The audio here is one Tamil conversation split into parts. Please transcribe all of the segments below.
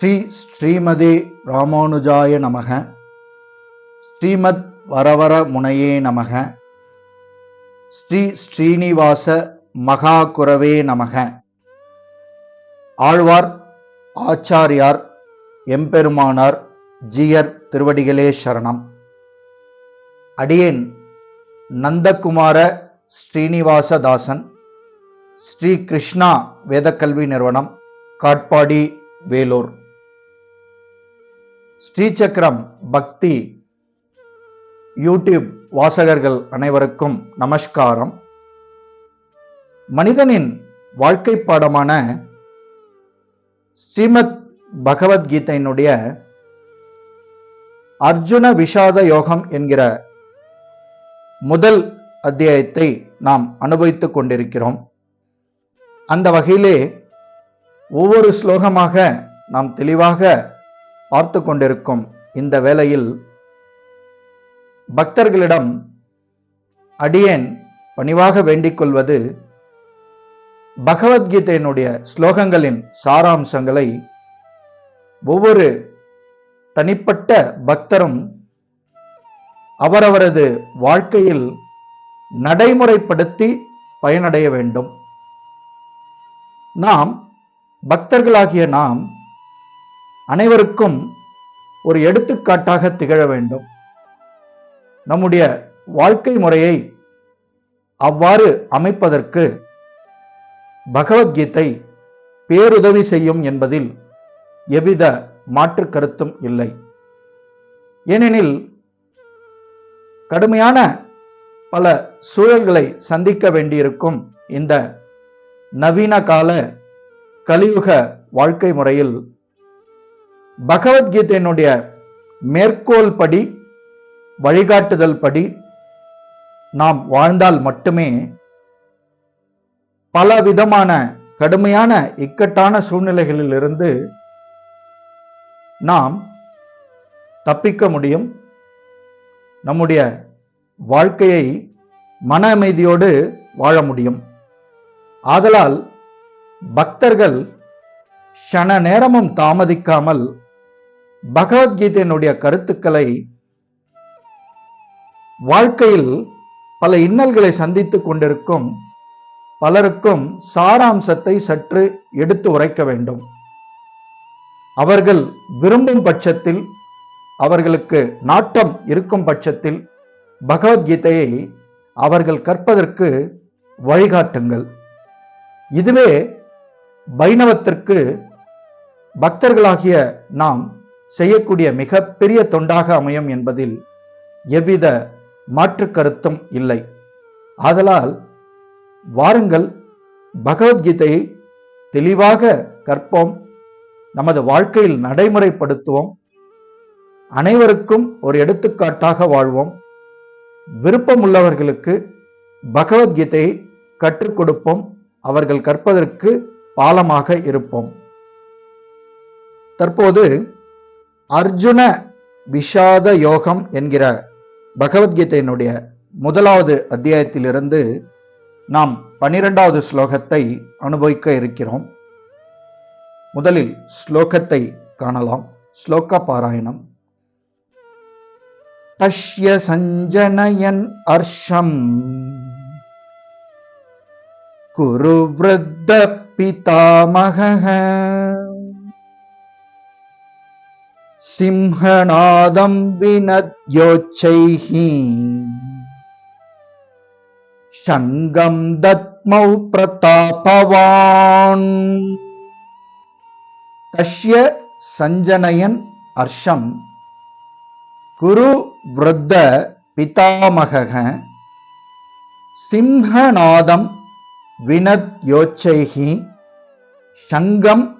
ஸ்ரீ ஸ்ரீமதி ராமானுஜாய நமக. ஸ்ரீமத் வரவர முனையே நமக. ஸ்ரீ ஸ்ரீனிவாச மகா குரவே நமக. ஆழ்வார் ஆச்சாரியார் எம்பெருமானார் ஜியர் திருவடிகளே சரணம். அடியேன் நந்தகுமார ஸ்ரீனிவாசதாசன் ஸ்ரீ கிருஷ்ணா வேதக்கல்வி நிறுவனம் காட்பாடி வேலூர். ஸ்ரீசக்கரம் பக்தி யூடியூப் வாசகர்கள் அனைவருக்கும் நமஸ்காரம். மனிதனின் வாழ்க்கை பாடமான ஸ்ரீமத் பகவத்கீதையினுடைய அர்ஜுன விஷாத யோகம் என்கிற முதல் அத்தியாயத்தை நாம் அனுபவித்துக் கொண்டிருக்கிறோம். அந்த வகையிலே ஒவ்வொரு ஸ்லோகமாக நாம் தெளிவாக பார்த்து கொண்டிருக்கும் இந்த வேளையில் பக்தர்களிடம் அடியேன் பணிவாக வேண்டிக் கொள்வது பகவத்கீதையினுடைய ஸ்லோகங்களின் சாராம்சங்களை ஒவ்வொரு தனிப்பட்ட பக்தரும் அவரவரது வாழ்க்கையில் நடைமுறைப்படுத்தி பயனடைய வேண்டும். நாம் பக்தர்களாகிய நாம் அனைவருக்கும் ஒரு எடுத்துக்காட்டாக திகழ வேண்டும். நம்முடைய வாழ்க்கை முறையை அவ்வாறு அமைப்பதற்கு பகவத்கீதை பேருதவி செய்யும் என்பதில் எவ்வித மாற்று கருத்தும் இல்லை. ஏனெனில் கடுமையான பல சூழல்களை சந்திக்க வேண்டியிருக்கும் இந்த நவீன கால கலியுக வாழ்க்கை முறையில் பகவத்கீதையினுடைய மேற்கோள் படி வழிகாட்டுதல் படி நாம் வாழ்ந்தால் மட்டுமே பல விதமான கடுமையான இக்கட்டான சூழ்நிலைகளிலிருந்து நாம் தப்பிக்க முடியும். நம்முடைய வாழ்க்கையை மன அமைதியோடு வாழ முடியும். ஆதலால் பக்தர்கள் க்ஷண நேரமும் தாமதிக்காமல் பகவத்கீதையினுடைய கருத்துக்களை வாழ்க்கையில் பல இன்னல்களை சந்தித்துக் கொண்டிருக்கும் பலருக்கும் சாராம்சத்தை சற்று எடுத்து உரைக்க வேண்டும். அவர்கள் விரும்பும் பட்சத்தில் அவர்களுக்கு நாட்டம் இருக்கும் பட்சத்தில் பகவத்கீதையை அவர்கள் கற்பதற்கு வழிகாட்டுங்கள். இதுவே வைணவத்திற்கு பக்தர்களாகிய நாம் செய்யக்கூடிய மிகப்பெரிய தொண்டாக அமையும் என்பதில் எவ்வித மாற்று கருத்தும் இல்லை. ஆதலால் வாருங்கள் பகவத்கீதையை தெளிவாக கற்போம் நமது வாழ்க்கையில் நடைமுறைப்படுத்துவோம் அனைவருக்கும் ஒரு எடுத்துக்காட்டாக வாழ்வோம். விருப்பம் உள்ளவர்களுக்கு பகவத்கீதையை கற்றுக் கொடுப்போம் அவர்கள் கற்பதற்கு பாலமாக இருப்போம். தற்போது அர்ஜுன விஷாத யோகம் என்கிற பகவத்கீதையினுடைய முதலாவது அத்தியாயத்திலிருந்து நாம் பனிரெண்டாவது ஸ்லோகத்தை அனுபவிக்க இருக்கிறோம். முதலில் ஸ்லோகத்தை காணலாம். ஸ்லோக பாராயணம். தஷ்ய சஞ்சனயன் அர்ஷம். குரு விருத்த பிதாமக சிம்ஹநாதம் வினத்யோச்சைः சங்கம் தத்மௌ பிரதாபவான். தஷ்ய சஞ்சனயன் அர்ஷம். குரு விருத்த பிதாமக சிம்ஹநாதம் வினத் யோச்சைகி சங்கம்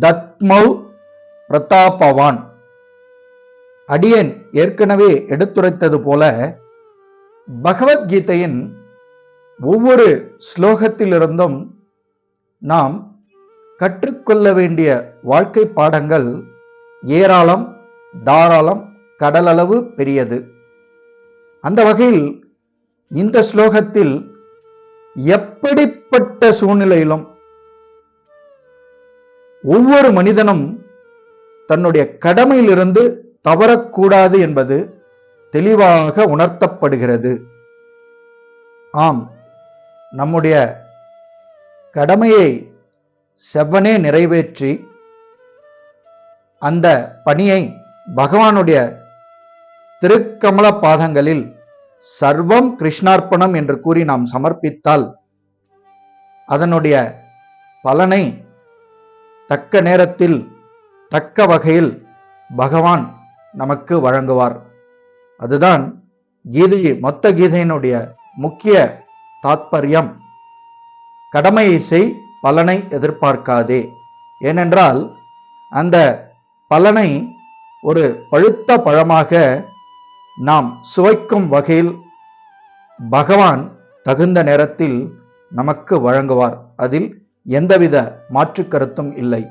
தத்மௌ பிரதாபவான். அடியன் ஏற்கனவே எடுத்துரைத்தது போல பகவத்கீதையின் ஒவ்வொரு ஸ்லோகத்திலிருந்தும் நாம் கற்றுக்கொள்ள வேண்டிய வாழ்க்கை பாடங்கள் ஏராளம் தாராளம் கடலளவு பெரியது. அந்த வகையில் இந்த ஸ்லோகத்தில் எப்படிப்பட்ட சூழ்நிலையிலும் ஒவ்வொரு மனிதனும் தன்னுடைய கடமையிலிருந்து தவறக்கூடாது என்பது தெளிவாக உணர்த்தப்படுகிறது. ஆம் நம்முடைய கடமையை செவ்வனே நிறைவேற்றி அந்த பணியை பகவானுடைய திருக்கமல பாதங்களில் சர்வம் கிருஷ்ணார்ப்பணம் என்று கூறி நாம் சமர்ப்பித்தால் அதனுடைய பலனை தக்க நேரத்தில் தக்க வகையில் பகவான் நமக்கு வழங்குவார். அதுதான் கீதை மொத்த கீதையினுடைய முக்கிய தாத்பரியம். கடமையை செய் பலனை எதிர்பார்க்காதே. ஏனென்றால் அந்த பலனை ஒரு பழுத்த பழமாக நாம் சுவைக்கும் வகையில் பகவான் தகுந்த நேரத்தில் நமக்கு வழங்குவார். அதில் எந்தவித மாற்று கருத்தும் இல்லை.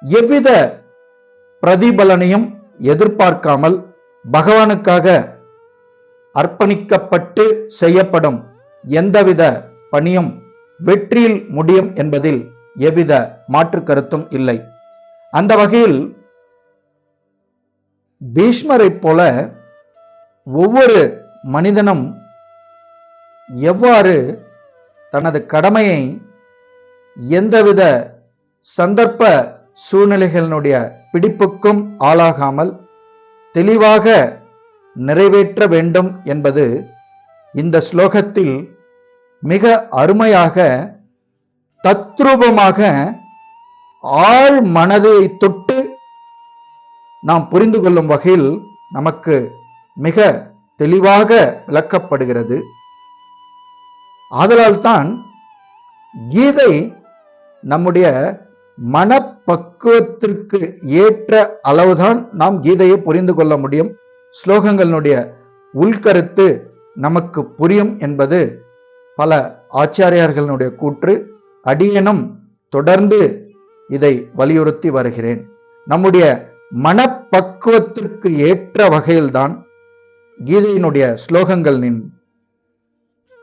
எவ்வித பிரதிபலனையும் எதிர்பார்க்காமல் பகவானுக்காக அர்ப்பணிக்கப்பட்டு செய்யப்படும் எந்தவித பணியும் வெற்றியில் முடியும் என்பதில் எவ்வித மாற்று கருத்தும் இல்லை. அந்த வகையில் பீஷ்மரைப் போல ஒவ்வொரு மனிதனும் எவ்வாறு தனது கடமையை எந்தவித சந்தர்ப்ப சூழ்நிலைகளினுடைய பிடிப்புக்கும் ஆளாகாமல் தெளிவாக நிறைவேற்ற வேண்டும் என்பது இந்த ஸ்லோகத்தில் மிக அருமையாக தத்ரூபமாக ஆழ் மனதை தொட்டு நாம் புரிந்து கொள்ளும் வகையில் நமக்கு மிக தெளிவாக விளக்கப்படுகிறது. ஆதலால் தான் கீதை நம்முடைய மனப்பக்குவத்திற்கு ஏற்ற அளவுதான் நாம் கீதையை புரிந்து கொள்ள முடியும். ஸ்லோகங்களினுடைய உள்கருத்து நமக்கு புரியும் என்பது பல ஆச்சாரியார்களுடைய கூற்று. அடியனும் தொடர்ந்து இதை வலியுறுத்தி வருகிறேன். நம்முடைய மனப்பக்குவத்திற்கு ஏற்ற வகையில்தான் கீதையினுடைய ஸ்லோகங்களின்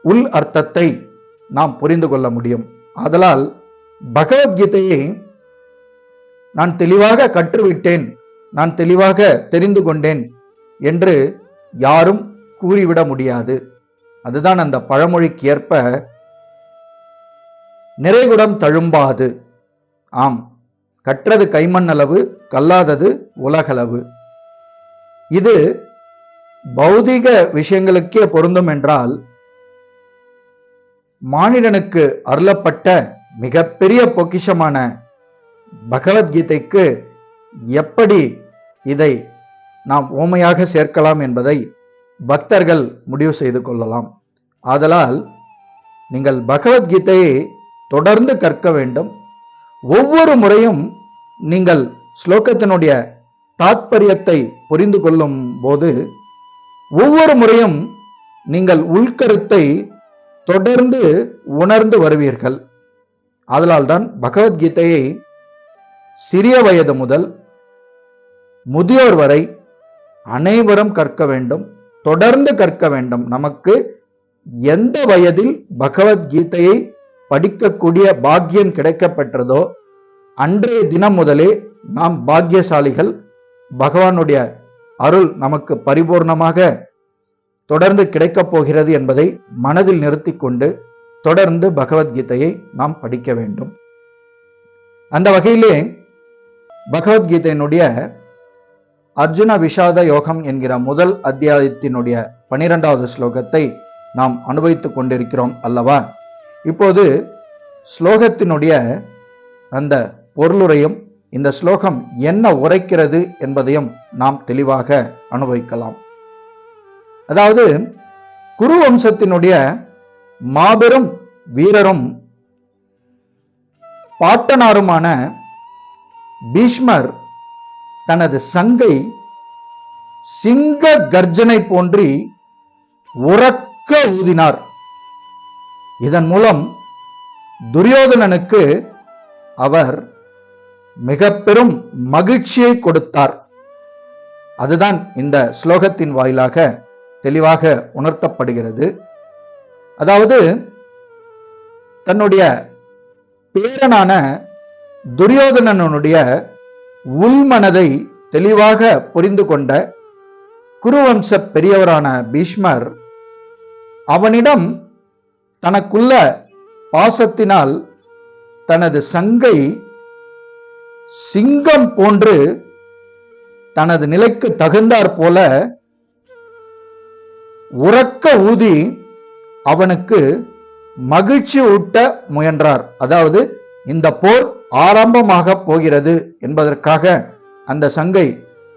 உள் அர்த்தத்தை நாம் புரிந்து கொள்ள முடியும். ஆதலால் பகவத்கீதையை நான் தெளிவாக கற்றுவிட்டேன் நான் தெளிவாக தெரிந்து கொண்டேன் என்று யாரும் கூறிவிட முடியாது. அதுதான் அந்த பழமொழிக்கு ஏற்ப நிறைகுடம் தழும்பாது. ஆம் கற்றது கைமண் அளவு கல்லாதது உலகளவு. இது பௌதிக விஷயங்களுக்கே பொருந்தும் என்றால் மானிடனுக்கு அருளப்பட்ட மிகப்பெரிய பொக்கிஷமான பகவத்கீதைக்கு எப்படி இதை நாம் ஓமையாக சேர்க்கலாம் என்பதை பக்தர்கள் முடிவு செய்து கொள்ளலாம். ஆதலால் நீங்கள் பகவத்கீதையை தொடர்ந்து கற்க வேண்டும். ஒவ்வொரு முறையும் நீங்கள் ஸ்லோகத்தினுடைய தாத்பரியத்தை புரிந்து கொள்ளும் போது ஒவ்வொரு முறையும் நீங்கள் உள்கருத்தை தொடர்ந்து உணர்ந்து வருவீர்கள். அதனால்தான் பகவத்கீதையை சிறிய வயது முதல் முதியோர் வரை அனைவரும் கற்க வேண்டும் தொடர்ந்து கற்க வேண்டும். நமக்கு எந்த வயதில் பகவத்கீதையை படிக்கக்கூடிய பாக்கியம் கிடைக்கப்பெற்றதோ அன்றைய தினம் முதலே நாம் பாக்கியசாலிகள் பகவானுடைய அருள் நமக்கு பரிபூர்ணமாக தொடர்ந்து கிடைக்கப் போகிறது என்பதை மனதில் நிறுத்தி கொண்டு தொடர்ந்து பகவத்கீதையை நாம் படிக்க வேண்டும். அந்த வகையிலே பகவத்கீதையினுடைய அர்ஜுன விஷாத யோகம் என்கிற முதல் அத்தியாயத்தினுடைய பனிரெண்டாவது ஸ்லோகத்தை நாம் அனுபவித்துக் கொண்டிருக்கிறோம் அல்லவா? இப்போது ஸ்லோகத்தினுடைய அந்த பொருளுரையும் இந்த ஸ்லோகம் என்ன உரைக்கிறது என்பதையும் நாம் தெளிவாக அனுபவிக்கலாம். அதாவது குரு வம்சத்தினுடைய மாபெரும் வீரரும் பாட்டனாருமான பீஷ்மர் தனது சங்கை சிங்க கர்ஜனை போன்றி உறக்க ஊதினார். இதன் மூலம் துரியோதனனுக்கு அவர் மிக பெரும் மகிழ்ச்சியை கொடுத்தார். அதுதான் இந்த ஸ்லோகத்தின் வாயிலாக தெளிவாக உணர்த்தப்படுகிறது. அதாவது தன்னுடைய பேரனான துரியோதனனுடைய உள்மனதை தெளிவாக புரிந்து கொண்ட குருவம்ச பெரியவரான பீஷ்மர் அவனிடம் தனக்குள்ள பாசத்தினால் தனது சங்கை சிங்கம் போன்று தனது நிலைக்கு தகுந்தாற் போல உறக்க ஊதி அவனுக்கு மகிழ்ச்சி ஊட்ட முயன்றார். அதாவது இந்த போர் ஆரம்பமாக போகிறது என்பதற்காக அந்த சங்கை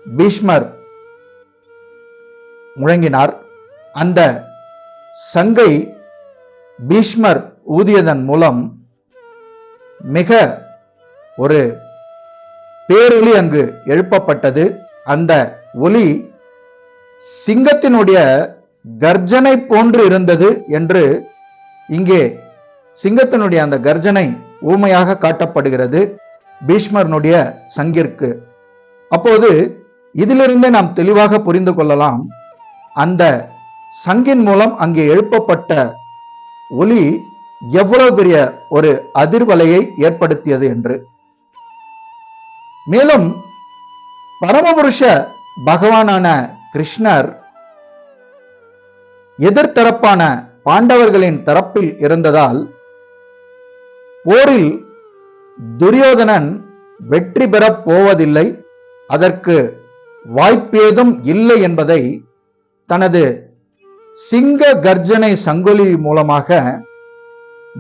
பீஷ்மர் முழங்கினார். அந்த சங்கை பீஷ்மர் ஊதியதன் மூலம் மிக ஒரு பேரொலி அங்கு எழுப்பப்பட்டது. அந்த ஒலி சிங்கத்தினுடைய கர்ஜனை போன்று இருந்தது என்று இங்கே சிங்கத்தினுடைய அந்த கர்ஜனை ஊமையாக காட்டப்படுகிறது. பீஷ்மரனுடைய சங்கிற்கு. அப்போது இதிலிருந்தே நாம் தெளிவாக புரிந்து கொள்ளலாம். அந்த சங்கின் மூலம் அங்கே எழுப்பப்பட்ட ஒலி எவ்வளவு பெரிய ஒரு அதிர்வலையை ஏற்படுத்தியது என்று. மேலும் பரமபுருஷ பகவானான கிருஷ்ணர் எதிர்த்தரப்பான பாண்டவர்களின் தரப்பில் இருந்ததால் போரில் துரியோதனன் வெற்றி பெறப் போவதில்லை அதற்கு வாய்ப்பேதும் இல்லை என்பதை தனது சிங்க கர்ஜனை சங்கொலி மூலமாக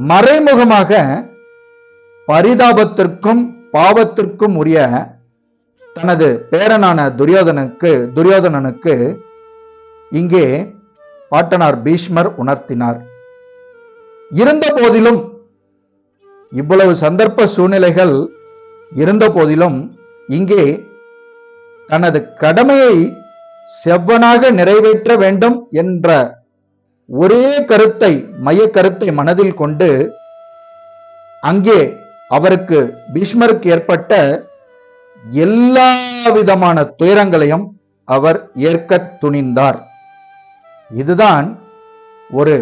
மறைமுகமாக பரிதாபத்திற்கும் பாவத்திற்கும் உரிய தனது பேரனான துரியோதனுக்கு துரியோதனனுக்கு இங்கே பாட்டனார் பீஷ்மர் உணர்த்தினார். இருந்த போதிலும் இவ்வளவு சந்தர்ப்ப சூழ்நிலைகள் இருந்த போதிலும் இங்கே தனது கடமையை செவ்வனாக நிறைவேற்ற வேண்டும் என்ற ஒரே கருத்தை மைய கருத்தை மனதில் கொண்டு அங்கே அவருக்கு பீஷ்மருக்கு ஏற்பட்ட எல்லா விதமான துயரங்களையும் அவர் ஏற்க துணிந்தார். இதுதான் ஒரு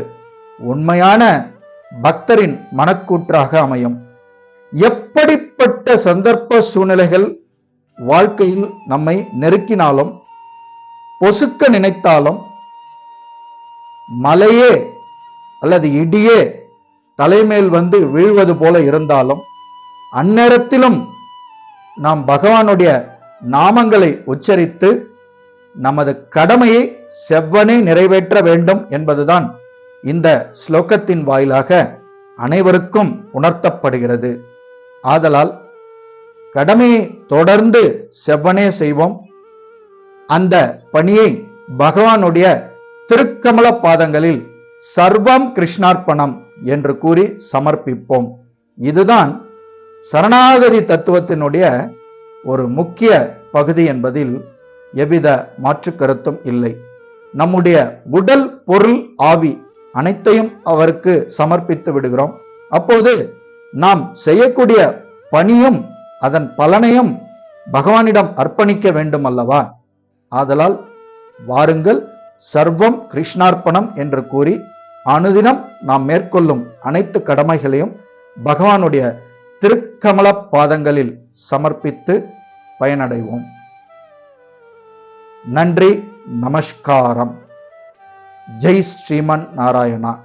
உண்மையான பக்தரின் மனக்கூற்றாக அமையும். எப்படிப்பட்ட சந்தர்ப்ப சூழ்நிலைகள் வாழ்க்கையில் நம்மை நெருக்கினாலும் பொசுக்க நினைத்தாலும் மலையே அல்லது இடியே தலைமேல் வந்து வீழ்வது போல இருந்தாலும் அந்நேரத்திலும் நாம் பகவானுடைய நாமங்களை உச்சரித்து நமது கடமையை செவ்வனே நிறைவேற்ற வேண்டும் என்பதுதான் இந்த ஸ்லோகத்தின் வாயிலாக அனைவருக்கும் உணர்த்தப்படுகிறது. ஆதலால் கடமையை தொடர்ந்து செவ்வனே செய்வோம். அந்த பணியை பகவானுடைய திருக்கமல பாதங்களில் சர்வம் கிருஷ்ணார்ப்பணம் என்று கூறி சமர்ப்பிப்போம். இதுதான் சரணாகதி தத்துவத்தினுடைய ஒரு முக்கிய பகுதி என்பதில் எவ்வித மாற்று கருத்தும் இல்லை. நம்முடைய உடல் பொருள் ஆவி அனைத்தையும் அவருக்கு சமர்ப்பித்து விடுகிறோம். அப்போது நாம் செய்யக்கூடிய பணியும் அதன் பலனையும் பகவானிடம் அர்ப்பணிக்க வேண்டும் அல்லவா? ஆதலால் வாருங்கள் சர்வம் கிருஷ்ணார்ப்பணம் என்று கூறி அனுதினம் நாம் மேற்கொள்ளும் அனைத்து கடமைகளையும் பகவானுடைய திருக்கமல பாதங்களில் சமர்ப்பித்து பயனடைவோம். நன்றி. நமஸ்காரம். ஜெய் ஸ்ரீமன் நாராயணா.